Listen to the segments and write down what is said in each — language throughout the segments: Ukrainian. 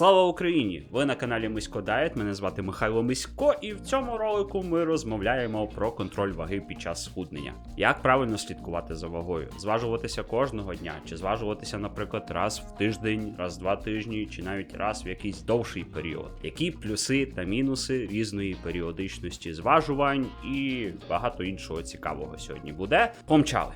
Слава Україні! Ви на каналі Мисько Дайет. Мене звати Михайло Мисько, і в цьому ролику ми розмовляємо про контроль ваги під час схуднення. Як правильно слідкувати за вагою? Зважуватися кожного дня, чи зважуватися, наприклад, раз в тиждень, раз в два тижні, чи навіть раз в якийсь довший період. Які плюси та мінуси різної періодичності зважувань і багато іншого цікавого сьогодні буде. Помчали!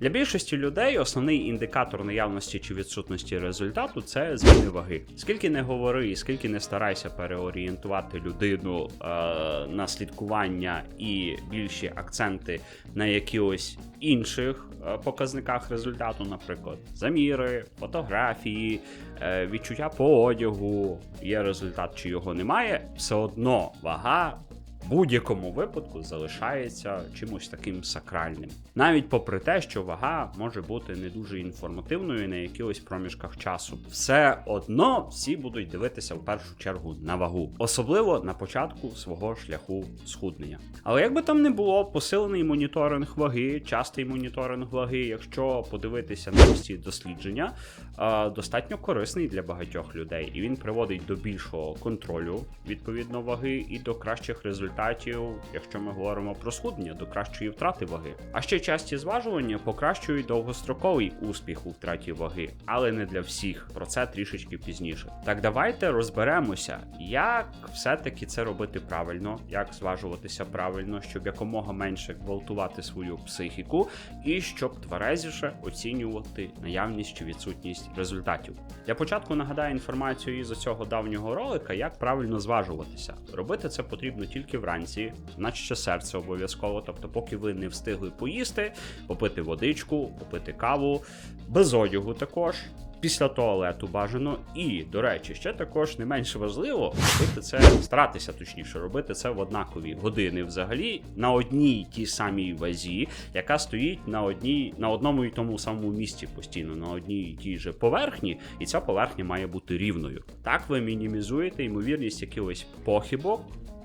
Для більшості людей основний індикатор наявності чи відсутності результату це зміни ваги. Скільки не говори, і скільки не старайся переорієнтувати людину е, на слідкування і більші акценти на якихось інших е, показниках результату, наприклад, заміри, фотографії, е, відчуття по одягу, є результат чи його немає, все одно вага будь-якому випадку залишається чимось таким сакральним. Навіть попри те, що вага може бути не дуже інформативною на якихось проміжках часу, все одно всі будуть дивитися в першу чергу на вагу, особливо на початку свого шляху схуднення. Але як би там не було, посилений моніторинг ваги, частий моніторинг ваги, якщо подивитися на ці дослідження, достатньо корисний для багатьох людей, і він приводить до більшого контролю відповідно ваги і до кращих результатів, якщо ми говоримо про схуднення, до кращої втрати ваги. А ще часті зважування покращують довгостроковий успіх у втраті ваги, але не для всіх. Про це трішечки пізніше. Так давайте розберемося, як все-таки це робити правильно, як зважуватися правильно, щоб якомога менше гвалтувати свою психіку, і щоб тверезіше оцінювати наявність чи відсутність результатів. Для початку нагадаю інформацію із цього давнього ролика, як правильно зважуватися. Робити це потрібно тільки вранці, наче серце обов'язково, тобто, поки ви не встигли поїсти, попити водичку, попити каву, без одягу також. Після туалету бажано, і, до речі, ще також не менш важливо робити це, старатися точніше робити це в однакові години взагалі на одній тій самій вазі, яка стоїть на одній, на одному і тому самому місці постійно, на одній тій же поверхні, і ця поверхня має бути рівною. Так ви мінімізуєте ймовірність якихось похибок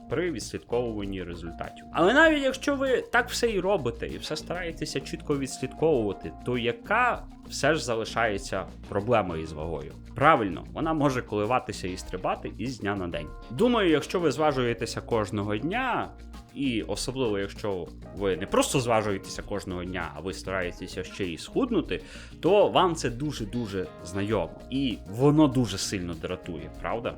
при відслідковуванні результатів. Але навіть якщо ви так все і робите, і все стараєтеся чітко відслідковувати, то яка все ж залишається проблемою з вагою? Правильно, вона може коливатися і стрибати із дня на день. Думаю, якщо ви зважуєтеся кожного дня. І особливо, якщо ви не просто зважуєтеся кожного дня, а ви стараєтеся ще й схуднути, то вам це дуже дуже знайомо, і воно дуже сильно дратує, правда?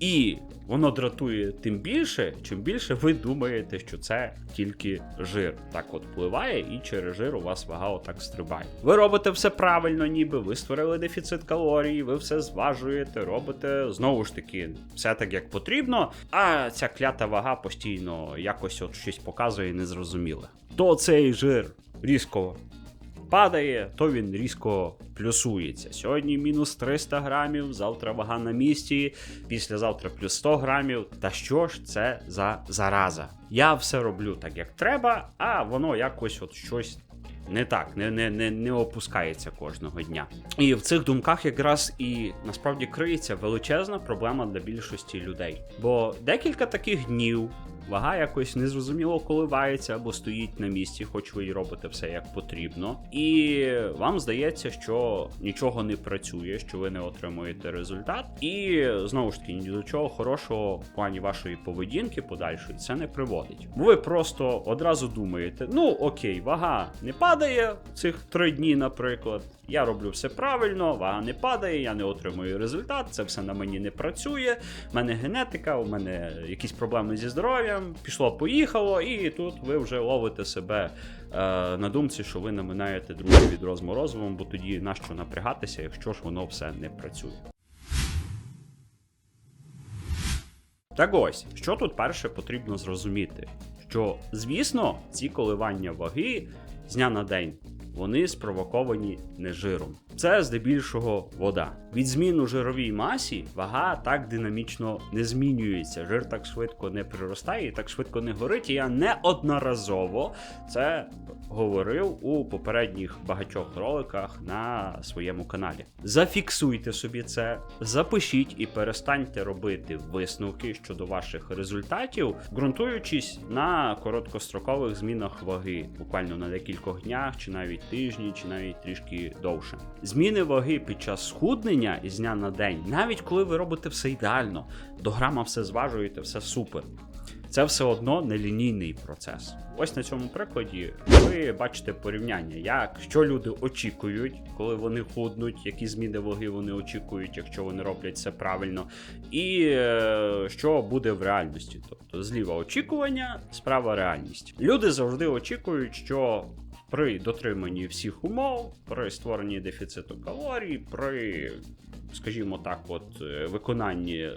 І воно дратує тим більше, чим більше ви думаєте, що це тільки жир. Так от впливає, і через жир у вас вага отак стрибає. Ви робите все правильно, ніби ви створили дефіцит калорій, ви все зважуєте, робите знову ж таки все так, як потрібно. А ця клята вага постійно якось от щось показує незрозуміле. То цей жир різко падає, то він різко плюсується. Сьогодні мінус 300 грамів, завтра вага на місці, післязавтра плюс 100 грамів. Та що ж це за зараза? Я все роблю так, як треба, а воно якось от щось. Не так, не, не, не, не опускається кожного дня. І в цих думках якраз і насправді криється величезна проблема для більшості людей. Бо декілька таких днів вага якось незрозуміло коливається або стоїть на місці, хоч ви й робите все як потрібно. І вам здається, що нічого не працює, що ви не отримуєте результат. І знову ж таки, ні до чого хорошого в плані вашої поведінки подальшої це не приводить. Ви просто одразу думаєте: ну окей, вага не падає цих три дні, наприклад. Я роблю все правильно, вага не падає, я не отримую результат, це все на мені не працює. У мене генетика, у мене якісь проблеми зі здоров'ям, пішло, поїхало, і тут ви вже ловите себе е, на думці, що ви наминаєте другий відро з морозивом, бо тоді нащо напрягатися, якщо ж воно все не працює. Так ось, що тут перше потрібно зрозуміти? Що, звісно, ці коливання ваги з дня на день вони спровоковані не жиром. Це здебільшого вода. Від змін у жировій масі вага так динамічно не змінюється. Жир так швидко не приростає і так швидко не горить. І я неодноразово це говорив у попередніх багатьох роликах на своєму каналі. Зафіксуйте собі це, запишіть і перестаньте робити висновки щодо ваших результатів, ґрунтуючись на короткострокових змінах ваги, буквально на декількох днях, чи навіть тижні, чи навіть трішки довше. Зміни ваги під час схуднення із дня на день, навіть коли ви робите все ідеально, до грама все зважуєте, все супер. Це все одно нелінійний процес. Ось на цьому прикладі ви бачите порівняння, як що люди очікують, коли вони худнуть, які зміни ваги вони очікують, якщо вони роблять це правильно, і е, що буде в реальності. Тобто зліва очікування, справа реальність. Люди завжди очікують, що при дотриманні всіх умов, при створенні дефіциту калорій, при скажімо так, от е, виконанні е,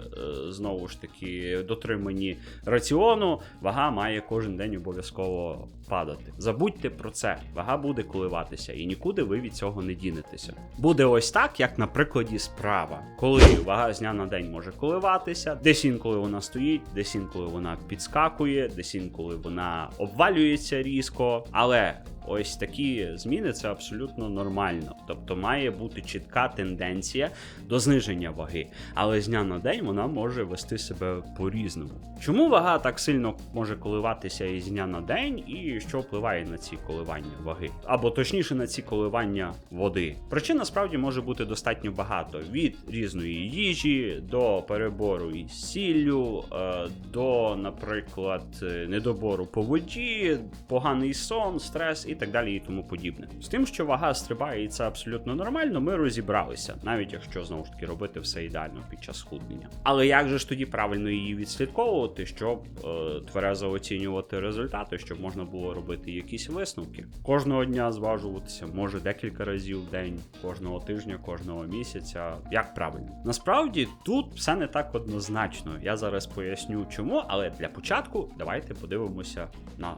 знову ж таки дотриманні раціону, вага має кожен день обов'язково падати. Забудьте про це, вага буде коливатися, і нікуди ви від цього не дінетеся. Буде ось так, як на прикладі справа, коли вага з дня на день може коливатися, десь інколи вона стоїть, десь інколи вона підскакує, десь інколи вона обвалюється різко, але. Ось такі зміни це абсолютно нормально. Тобто має бути чітка тенденція до зниження ваги, але з дня на день вона може вести себе по-різному. Чому вага так сильно може коливатися із дня на день, і що впливає на ці коливання ваги? Або точніше на ці коливання води? Причин насправді може бути достатньо багато: від різної їжі до перебору із сіллю, е, до, наприклад, недобору по воді, поганий сон, стрес і так далі, і тому подібне. З тим, що вага стрибає, і це абсолютно нормально, ми розібралися, навіть якщо знову ж таки робити все ідеально під час схуднення. Але як же ж тоді правильно її відслідковувати, щоб е, тверезо оцінювати результати, щоб можна було робити якісь висновки? Кожного дня зважуватися, може декілька разів в день, кожного тижня, кожного місяця. Як правильно? Насправді тут все не так однозначно. Я зараз поясню чому, але для початку давайте подивимося на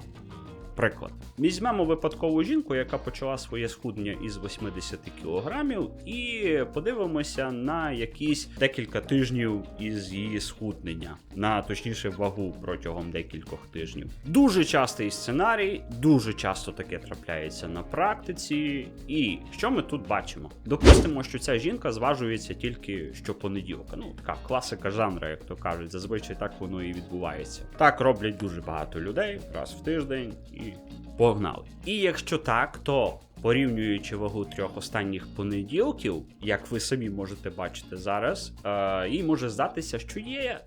Приклад, візьмемо випадкову жінку, яка почала своє схуднення із 80 кілограмів, і подивимося на якісь декілька тижнів із її схуднення, на точніше вагу протягом декількох тижнів. Дуже частий сценарій, дуже часто таке трапляється на практиці. І що ми тут бачимо? Допустимо, що ця жінка зважується тільки щопонеділка. Ну, така класика жанра, як то кажуть, зазвичай так воно і відбувається. Так роблять дуже багато людей раз в тиждень і погнали. І якщо так, то порівнюючи вагу трьох останніх понеділків, як ви самі можете бачити зараз, е, їй може здатися, що є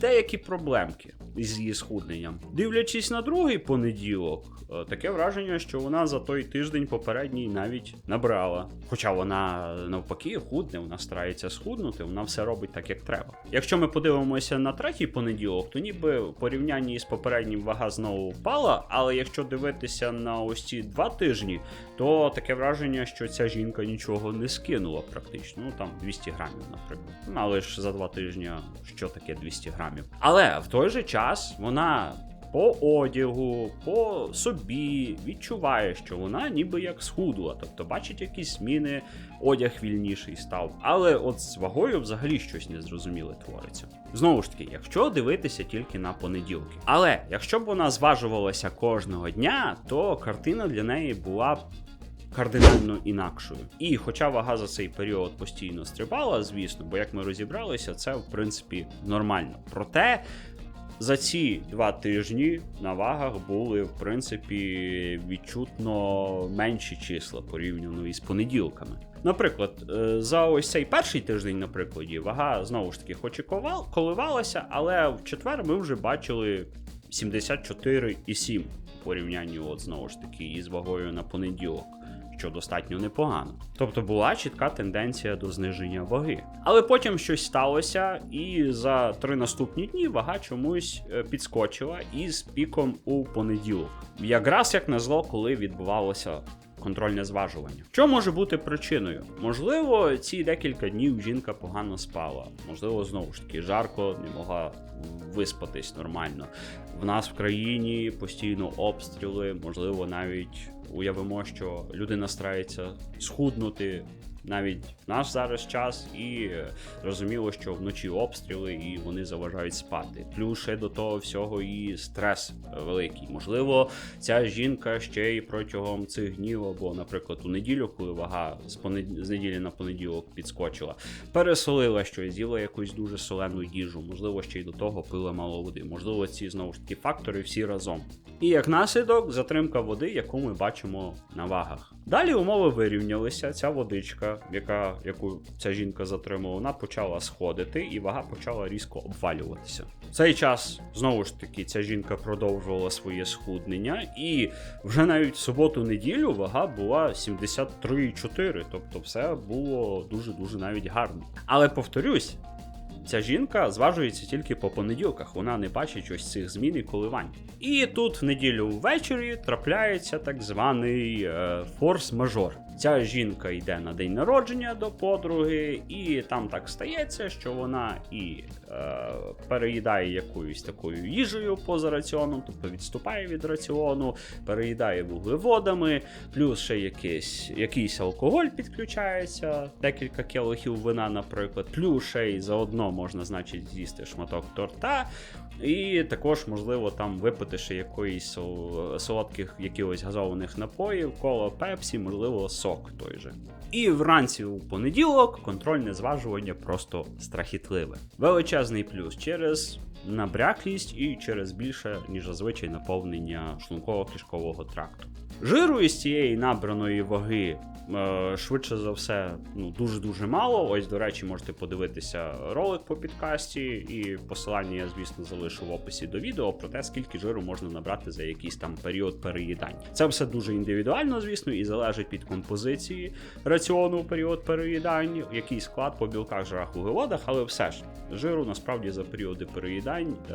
деякі проблемки з її схудненням. Дивлячись на другий понеділок, Е, таке враження, що вона за той тиждень попередній навіть набрала. Хоча вона навпаки худне, вона старається схуднути, вона все робить так, як треба. Якщо ми подивимося на третій понеділок, то ніби в порівнянні з попереднім вага знову впала. Але якщо дивитися на ось ці два тижні, то таке враження, що ця жінка нічого не скинула практично. Ну там 200 грамів, наприклад. Ну, але ж за два тижні що таке 200 грамів. Але в той же час вона по одягу, по собі відчуває, що вона ніби як схудла, тобто бачить якісь зміни, одяг вільніший став. Але от з вагою взагалі щось незрозуміле твориться. Знову ж таки, якщо дивитися тільки на понеділки. Але якщо б вона зважувалася кожного дня, то картина для неї була б. Кардинально інакшою. І хоча вага за цей період постійно стрибала, звісно, бо як ми розібралися, це в принципі нормально. Проте за ці два тижні на вагах були, в принципі, відчутно менші числа порівняно із понеділками. Наприклад, е, за ось цей перший тиждень, на прикладі, вага знову ж таки, хоч і коливалася, але в четвер ми вже бачили 74,7 в порівнянні, от знову ж таки, із вагою на понеділок що достатньо непогано. Тобто була чітка тенденція до зниження ваги. Але потім щось сталося, і за три наступні дні вага чомусь е, підскочила із піком у понеділок. Якраз як назло, коли відбувалося контрольне зважування. Що може бути причиною? Можливо, ці декілька днів жінка погано спала. Можливо, знову ж таки, жарко не могла виспатись нормально. В нас в країні постійно обстріли, можливо, навіть уявимо, що людина старається схуднути. Навіть в наш зараз час, і е, зрозуміло, що вночі обстріли і вони заважають спати. Плюс ще до того всього і стрес е, великий. Можливо, ця жінка ще й протягом цих днів, або, наприклад, у неділю, коли вага з, понед... з неділі на понеділок підскочила, пересолила щось, з'їла якусь дуже солену їжу, можливо, ще й до того пила мало води. Можливо, ці знову ж таки фактори всі разом. І як наслідок, затримка води, яку ми бачимо на вагах. Далі умови вирівнялися. Ця водичка, яка, яку ця жінка затримала, вона почала сходити, і вага почала різко обвалюватися. В цей час знову ж таки ця жінка продовжувала своє схуднення, і вже навіть в суботу-неділю вага була 73,4, тобто все було дуже дуже навіть гарно. Але повторюсь. Ця жінка зважується тільки по понеділках, вона не бачить ось цих змін і коливань. І тут в неділю ввечері трапляється так званий е, форс-мажор. Ця жінка йде на день народження до подруги, і там так стається, що вона і е, переїдає якоюсь такою їжею поза раціоном, тобто відступає від раціону, переїдає вуглеводами, плюс ще якийсь, якийсь алкоголь підключається, декілька келихів вина, наприклад, плюс ще й заодно можна, значить, з'їсти шматок торта. І також, можливо, там випити ще якоїсь солодких якихось газованих напоїв, коло пепсі, можливо, сок той же. І вранці у понеділок контрольне зважування просто страхітливе. Величезний плюс через набряклість і через більше, ніж зазвичай, наповнення шлунково-кишкового тракту. Жиру із цієї набраної ваги е, швидше за все, ну дуже дуже мало. Ось, до речі, можете подивитися ролик по підкасті, і посилання я, звісно, залишу в описі до відео про те, скільки жиру можна набрати за якийсь там період переїдань. Це все дуже індивідуально, звісно, і залежить від композиції раціону період переїдань, який склад по білках, жирах, вуглеводах, але все ж жиру насправді за періоди переїдань е-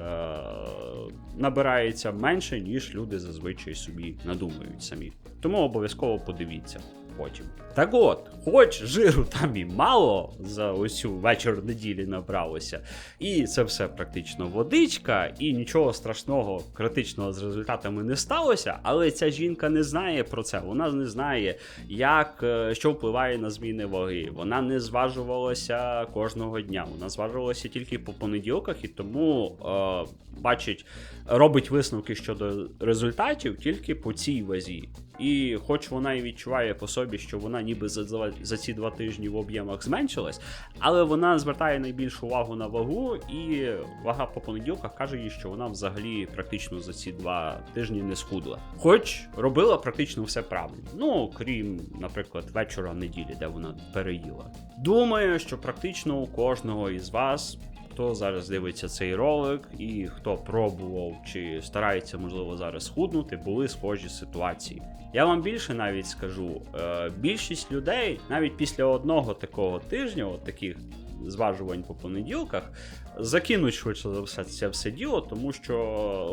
набирається менше, ніж люди зазвичай собі надумають самі. Тому обов'язково подивіться потім. Так от, хоч жиру там і мало за цю вечір неділі набралося, і це все практично водичка, і нічого страшного, критичного з результатами не сталося. Але ця жінка не знає про це. Вона не знає, як е, що впливає на зміни ваги. Вона не зважувалася кожного дня. Вона зважувалася тільки по понеділках, і тому е, бачить, робить висновки щодо результатів тільки по цій вазі. І хоч вона і відчуває по собі, що вона ніби за, за ці два тижні в об'ємах зменшилась, але вона звертає найбільшу увагу на вагу, і вага по понеділках каже їй, що вона взагалі практично за ці два тижні не схудла. Хоч робила практично все правильно. Ну, крім, наприклад, вечора неділі, де вона переїла. Думаю, що практично у кожного із вас хто зараз дивиться цей ролик і хто пробував чи старається, можливо, зараз худнути, були схожі ситуації. Я вам більше навіть скажу: е, більшість людей навіть після одного такого тижня, от таких зважувань по понеділках, закинуть швидше за все це все діло, тому що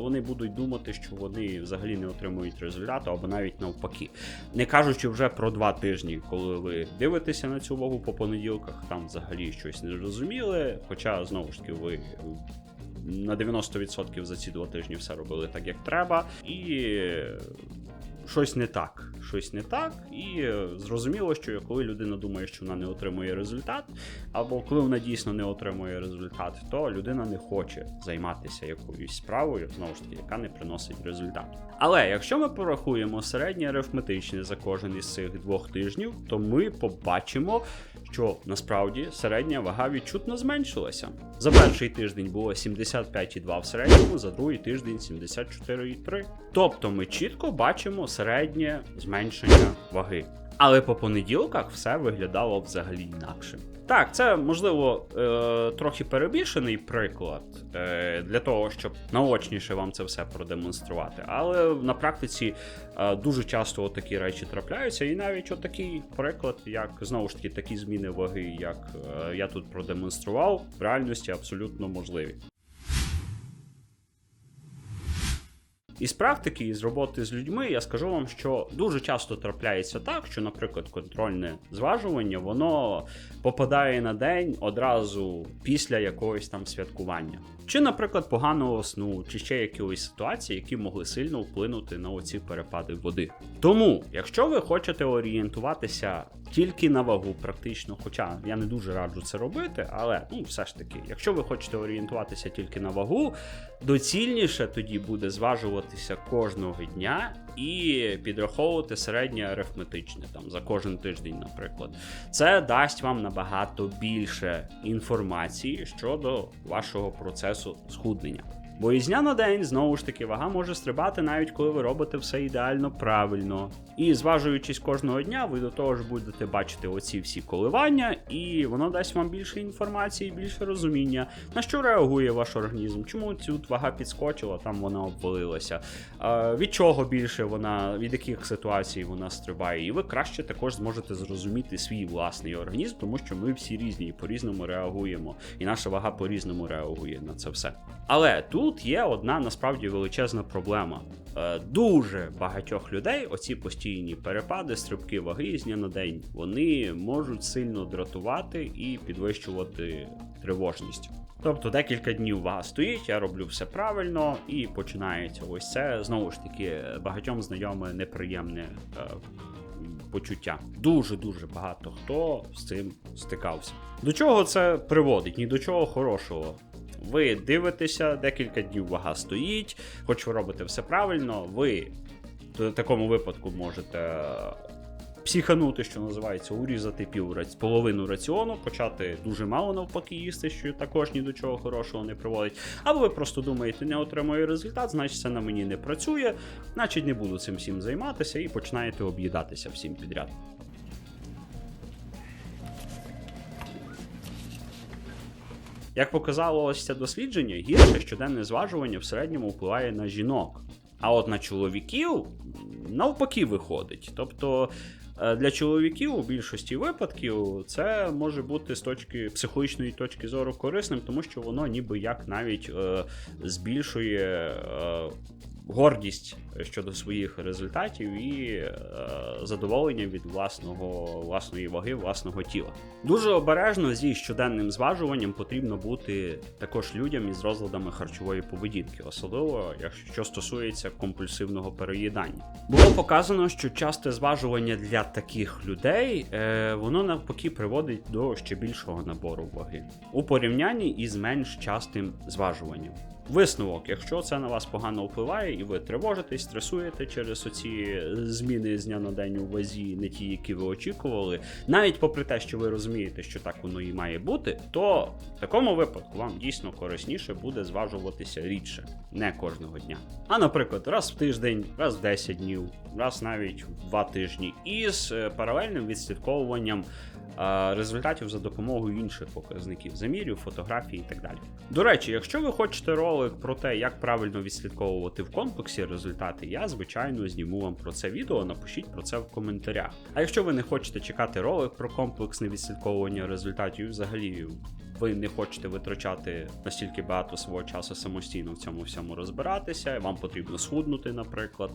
вони будуть думати, що вони взагалі не отримують результату, або навіть навпаки. Не кажучи вже про два тижні, коли ви дивитеся на цю вагу по понеділках, там взагалі щось не зрозуміли. Хоча знову ж таки ви. На 90% за ці два тижні все робили так, як треба, і щось не так. Щось не так, і е, зрозуміло, що коли людина думає, що вона не отримує результат, або коли вона дійсно не отримує результат, то людина не хоче займатися якоюсь справою, знову ж таки, яка не приносить результат. Але якщо ми порахуємо середнє арифметичне за кожен із цих двох тижнів, то ми побачимо, що насправді середня вага відчутно зменшилася. За перший тиждень було 75,2 в середньому, за другий тиждень 74,3. Тобто ми чітко бачимо середнє зменшення ваги. Але по понеділках все виглядало взагалі інакше. Так, це можливо е, трохи перебільшений приклад е, для того, щоб наочніше вам це все продемонструвати. Але на практиці е, дуже часто такі речі трапляються, і навіть отакий приклад, як знову ж таки такі зміни ваги, як я тут продемонстрував, в реальності абсолютно можливі. Із практики, із роботи з людьми, я скажу вам, що дуже часто трапляється так, що, наприклад, контрольне зважування воно попадає на день одразу після якогось там святкування. Чи, наприклад, поганого сну, чи ще якоїсь ситуації, які могли сильно вплинути на оці перепади води. Тому, якщо ви хочете орієнтуватися тільки на вагу, практично, хоча я не дуже раджу це робити, але ну все ж таки, якщо ви хочете орієнтуватися тільки на вагу, доцільніше тоді буде зважуватися кожного дня і підраховувати середнє арифметичне там за кожен тиждень, наприклад. Це дасть вам набагато більше інформації щодо вашого процесу схуднення. Бо із дня на день знову ж таки вага може стрибати навіть коли ви робите все ідеально правильно. І зважуючись кожного дня, ви до того ж будете бачити оці всі коливання, і воно дасть вам більше інформації, більше розуміння, на що реагує ваш організм, чому цю вага підскочила, там вона обвалилася, від чого більше вона, від яких ситуацій вона стрибає. І ви краще також зможете зрозуміти свій власний організм, тому що ми всі різні і по-різному реагуємо, і наша вага по-різному реагує на це все. Але тут є одна насправді величезна проблема. Е, Дуже багатьох людей оці постійні перепади, стрибки ваги з дня на день, вони можуть сильно дратувати і підвищувати тривожність. Тобто декілька днів вага стоїть, я роблю все правильно, і починається ось це знову ж таки багатьом знайоме неприємне е, почуття. Дуже дуже багато хто з цим стикався. До чого це приводить? Ні до чого хорошого. Ви дивитеся, декілька днів вага стоїть, хоч ви робите все правильно, ви в такому випадку можете психанути, що називається, урізати пів половину раціону, почати дуже мало навпаки їсти, що також ні до чого хорошого не приводить. Або ви просто думаєте, не отримую результат, значить це на мені не працює, значить не буду цим всім займатися і починаєте об'їдатися всім підряд. Як показало ось це дослідження, гірше щоденне зважування в середньому впливає на жінок. А от на чоловіків навпаки виходить. Тобто е, для чоловіків у більшості випадків це може бути з точки психологічної точки зору корисним, тому що воно ніби як навіть е, збільшує е, гордість щодо своїх результатів і е, задоволення від власного, власної ваги, власного тіла. Дуже обережно зі щоденним зважуванням потрібно бути також людям із розладами харчової поведінки, особливо якщо стосується компульсивного переїдання. Було показано, що часте зважування для таких людей е, воно навпаки приводить до ще більшого набору ваги у порівнянні із менш частим зважуванням. Висновок, якщо це на вас погано впливає, і ви тривожитесь, стресуєте через оці зміни з дня на день у вазі, не ті, які ви очікували, навіть попри те, що ви розумієте, що так воно і має бути, то в такому випадку вам дійсно корисніше буде зважуватися рідше, не кожного дня. А наприклад, раз в тиждень, раз в 10 днів, раз навіть в 2 тижні, із е, паралельним відслідковуванням результатів за допомогою інших показників, замірів, фотографій і так далі. До речі, якщо ви хочете ролик про те, як правильно відслідковувати в комплексі результати, я звичайно зніму вам про це відео. Напишіть про це в коментарях. А якщо ви не хочете чекати ролик про комплексне відслідковування результатів, взагалі ви не хочете витрачати настільки багато свого часу самостійно в цьому всьому розбиратися, вам потрібно схуднути, наприклад.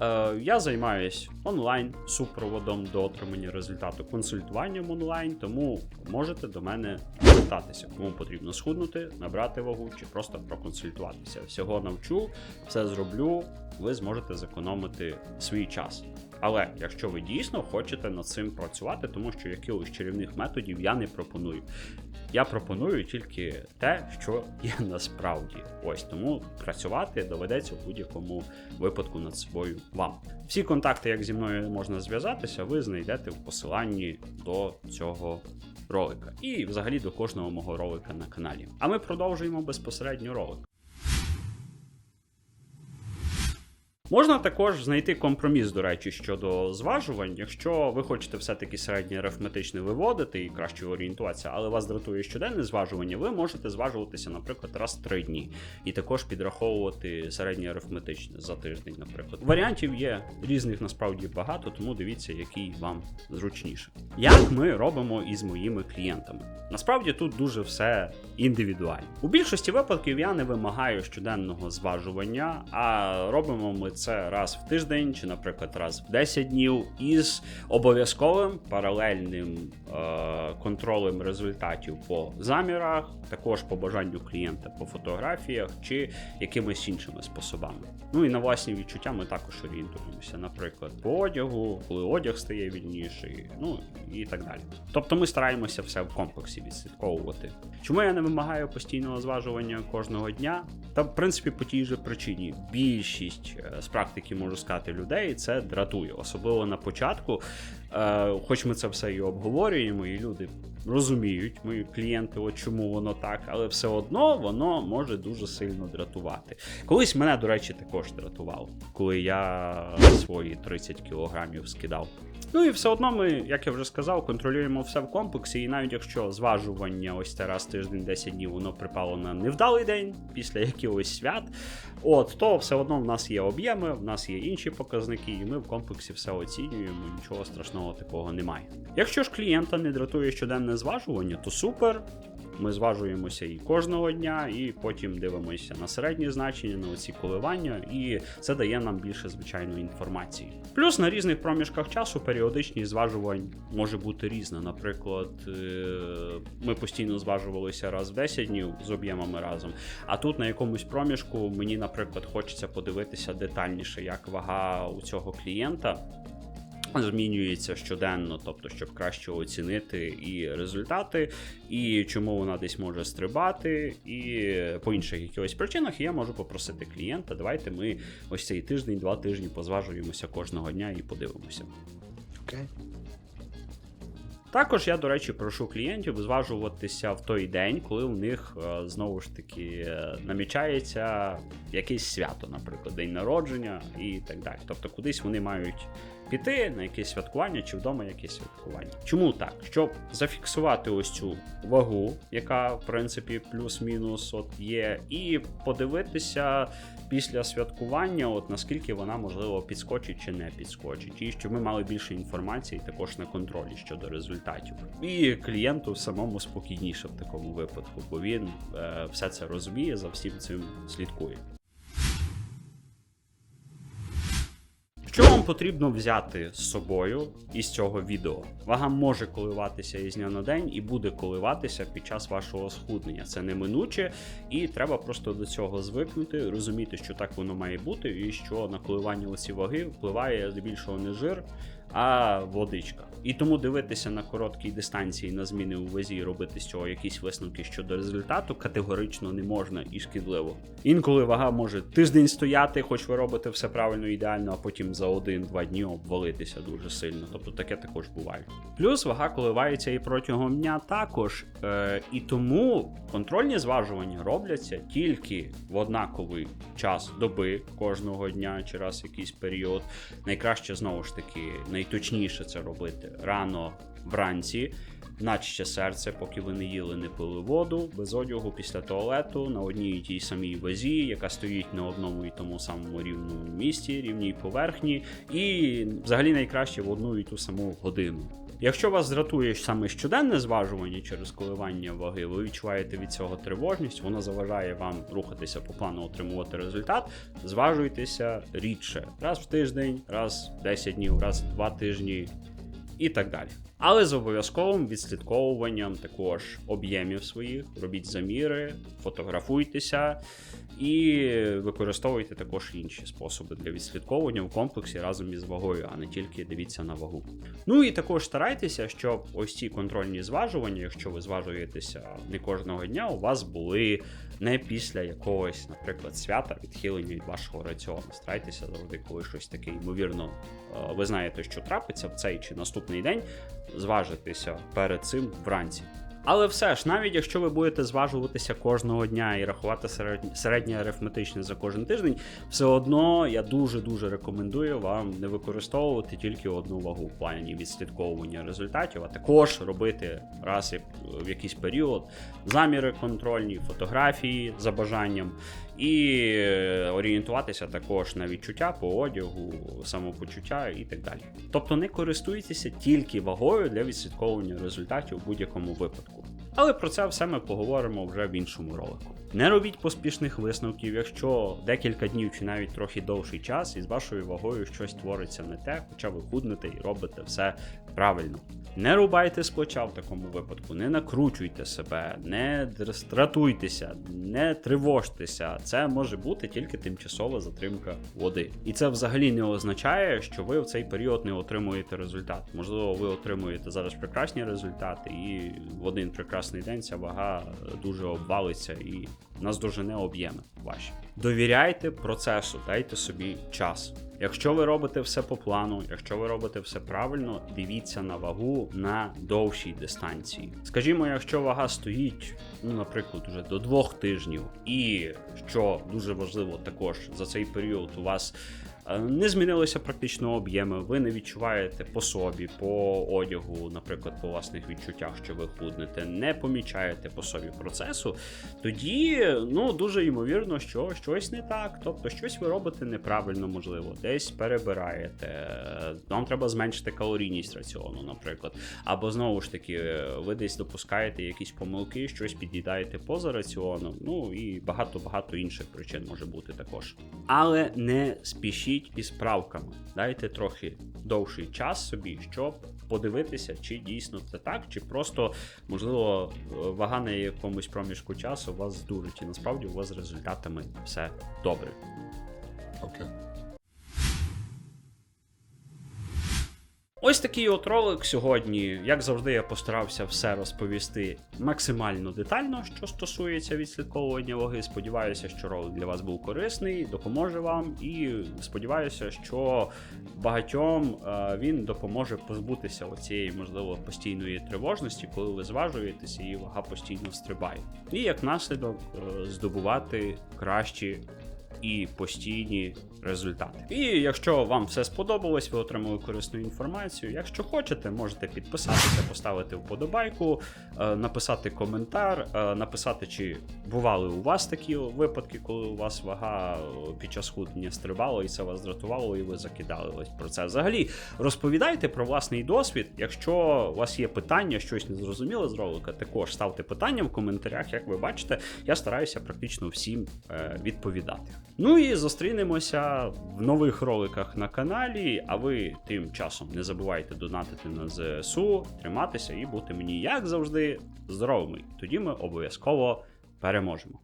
Е, я займаюсь онлайн супроводом до отримання результату, консультуванням онлайн, тому можете до мене звертатися, кому потрібно схуднути, набрати вагу чи просто проконсультуватися. Всього навчу, все зроблю, ви зможете зекономити свій час. Але якщо ви дійсно хочете над цим працювати, тому що якихось чарівних методів я не пропоную. Я пропоную тільки те, що є насправді. Ось тому працювати доведеться в будь-якому випадку над собою вам. Всі контакти, як зі мною можна зв'язатися, ви знайдете в посиланні до цього ролика. І взагалі до кожного мого ролика на каналі. А ми продовжуємо безпосередньо ролик. Можна також знайти компроміс, до речі, щодо зважувань. Якщо ви хочете все-таки середнє арифметичне виводити і краще орієнтуватися, але вас дратує щоденне зважування, ви можете зважуватися, наприклад, раз в три дні, і також підраховувати середнє арифметичне за тиждень, наприклад. Варіантів є різних насправді багато, тому дивіться, який вам зручніше. Як ми робимо із моїми клієнтами? Насправді тут дуже все індивідуально. У більшості випадків я не вимагаю щоденного зважування, а робимо ми це раз в тиждень чи, наприклад, раз в 10 днів із обов'язковим паралельним е- контролем результатів по замірах, також по бажанню клієнта по фотографіях чи якимись іншими способами. Ну і на власні відчуття ми також орієнтуємося, наприклад, по одягу, коли одяг стає вільніший, ну і так далі. Тобто ми стараємося все в комплексі відслідковувати. Чому я не вимагаю постійного зважування кожного дня? Та в принципі по тій же причині більшість е, з практики можу сказати людей це дратує, особливо на початку. Е, Хоч ми це все і обговорюємо, і люди розуміють, мої клієнти, от чому воно так, але все одно воно може дуже сильно дратувати. Колись мене, до речі, також дратувало, коли я свої 30 кілограмів скидав. Ну і все одно ми, як я вже сказав, контролюємо все в комплексі, і навіть якщо зважування ось це раз тиждень 10 днів воно припало на невдалий день після якихось свят, от то все одно в нас є об'єми, в нас є інші показники, і ми в комплексі все оцінюємо. Нічого страшного такого немає. Якщо ж клієнта не дратує щоденне зважування, то супер. Ми зважуємося і кожного дня, і потім дивимося на середні значення, на оці коливання, і це дає нам більше звичайної інформації. Плюс на різних проміжках часу періодичність зважувань може бути різна. Наприклад, е, ми постійно зважувалися раз в 10 днів з об'ємами разом. А тут на якомусь проміжку мені, наприклад, хочеться подивитися детальніше, як вага у цього клієнта змінюється щоденно, тобто, щоб краще оцінити і результати, і чому вона десь може стрибати, і по інших якихось причинах я можу попросити клієнта. Давайте ми ось цей тиждень, два тижні позважуємося кожного дня і подивимося. Окей. Також я, до речі, прошу клієнтів зважуватися в той день, коли у них е, знову ж таки намічається якесь свято, наприклад, день народження і так далі. Тобто, кудись вони мають піти на якесь святкування чи вдома якесь святкування. Чому так? Щоб зафіксувати ось цю вагу, яка в принципі плюс-мінус от є, і подивитися після святкування, от наскільки вона можливо підскочить чи не підскочить, і щоб ми мали більше інформації також на контролі щодо результатів. І клієнту самому спокійніше в такому випадку, бо він е, все це розуміє, за всім цим слідкує. Що вам потрібно взяти з собою із цього відео? Вага може коливатися із дня на день і буде коливатися під час вашого схуднення. Це неминуче, і треба просто до цього звикнути, розуміти, що так воно має бути, і що на коливання оці ваги впливає здебільшого не жир, а водичка. І тому дивитися на короткій дистанції на зміни у вазі і робити з цього якісь висновки щодо результату категорично не можна і шкідливо. Інколи вага може тиждень стояти, хоч ви робите все правильно ідеально, а потім за один-два дні обвалитися дуже сильно. Тобто таке також буває. Плюс вага коливається і протягом дня також. Е, і тому контрольні зважування робляться тільки в однаковий час доби кожного дня чи раз якийсь період. Найкраще знову ж таки, найточніше це робити рано вранці. Наче серце, поки ви не їли, не пили воду, без одягу після туалету на одній і тій самій вазі, яка стоїть на одному і тому самому рівному місці, рівній поверхні, і взагалі найкраще в одну і ту саму годину. Якщо вас дратує саме щоденне зважування через коливання ваги, ви відчуваєте від цього тривожність, воно заважає вам рухатися по плану, отримувати результат. Зважуйтеся рідше, раз в тиждень, раз в 10 днів, раз в 2 тижні і так далі. Але з обов'язковим відслідковуванням також об'ємів своїх, робіть заміри, фотографуйтеся і використовуйте також інші способи для відслідковування в комплексі разом із вагою, а не тільки дивіться на вагу. Ну і також старайтеся, щоб ось ці контрольні зважування, якщо ви зважуєтеся не кожного дня, у вас були не після якогось, наприклад, свята відхилення від вашого раціону. Старайтеся завжди, коли щось таке ймовірно, е, ви знаєте, що трапиться в цей чи наступний день, зважитися перед цим вранці. Але все ж, навіть якщо ви будете зважуватися кожного дня і рахувати середнє, арифметичне за кожен тиждень, все одно я дуже дуже рекомендую вам не використовувати тільки одну вагу в плані відслідковування результатів, а також робити раз в якийсь період заміри контрольні, фотографії за бажанням. І е, орієнтуватися також на відчуття по одягу, самопочуття і так далі. Тобто не користуйтеся тільки вагою для відслідковування результатів у будь-якому випадку. Але про це все ми поговоримо вже в іншому ролику. Не робіть поспішних висновків, якщо декілька днів чи навіть трохи довший час, і з вашою вагою щось твориться не те, хоча ви худнете і робите все правильно. Не рубайте з в такому випадку, не накручуйте себе, не дратуйтеся, не тривожтеся. Це може бути тільки тимчасова затримка води. І це взагалі не означає, що ви в цей період не отримуєте результат. Можливо, ви отримуєте зараз прекрасні результати, і в один прекрасний день ця вага дуже обвалиться і наздожене об'єми ваші. Довіряйте процесу, дайте собі час. Якщо ви робите все по плану, якщо ви робите все правильно, дивіться на вагу на довшій дистанції. Скажімо, якщо вага стоїть, ну, наприклад, уже до двох тижнів, і що дуже важливо, також за цей період у вас не змінилися практично об'єми, ви не відчуваєте по собі, по одягу, наприклад, по власних відчуттях, що ви худнете, не помічаєте по собі процесу, тоді ну дуже ймовірно, що щось не так. Тобто щось ви робите неправильно, можливо, десь перебираєте. е, Вам треба зменшити калорійність раціону, наприклад. Або знову ж таки, е, ви десь допускаєте якісь помилки, щось під'їдаєте поза раціоном. Ну і багато-багато інших причин може бути також. Але не спішіть із правками. Дайте трохи довший час собі, щоб подивитися, чи дійсно це так, чи просто, можливо, вага на якомусь проміжку часу вас здурить, і насправді у вас з результатами все добре. Okay. Ось такий от ролик сьогодні. Як завжди, я постарався все розповісти максимально детально, що стосується відслідковування ваги. Сподіваюся, що ролик для вас був корисний, допоможе вам, і сподіваюся, що багатьом е, він допоможе позбутися оцієї, можливо, постійної тривожності, коли ви зважуєтеся і вага постійно стрибає. І як наслідок е, здобувати кращі і постійні результати. І якщо вам все сподобалось, ви отримали корисну інформацію. Якщо хочете, можете підписатися, поставити вподобайку, е, написати коментар, е, написати, чи бували у вас такі випадки, коли у вас вага е, під час худнення стрибала, і це вас дратувало, і ви закидали ось про це. Взагалі, розповідайте про власний досвід. Якщо у вас є питання, щось не зрозуміло з ролика, також ставте питання в коментарях. Як ви бачите, я стараюся практично всім відповідати. Ну і зустрінемося в нових роликах на каналі. А ви тим часом не забувайте донатити на ЗСУ, триматися і бути мені, як завжди, здоровими. Тоді ми обов'язково переможемо.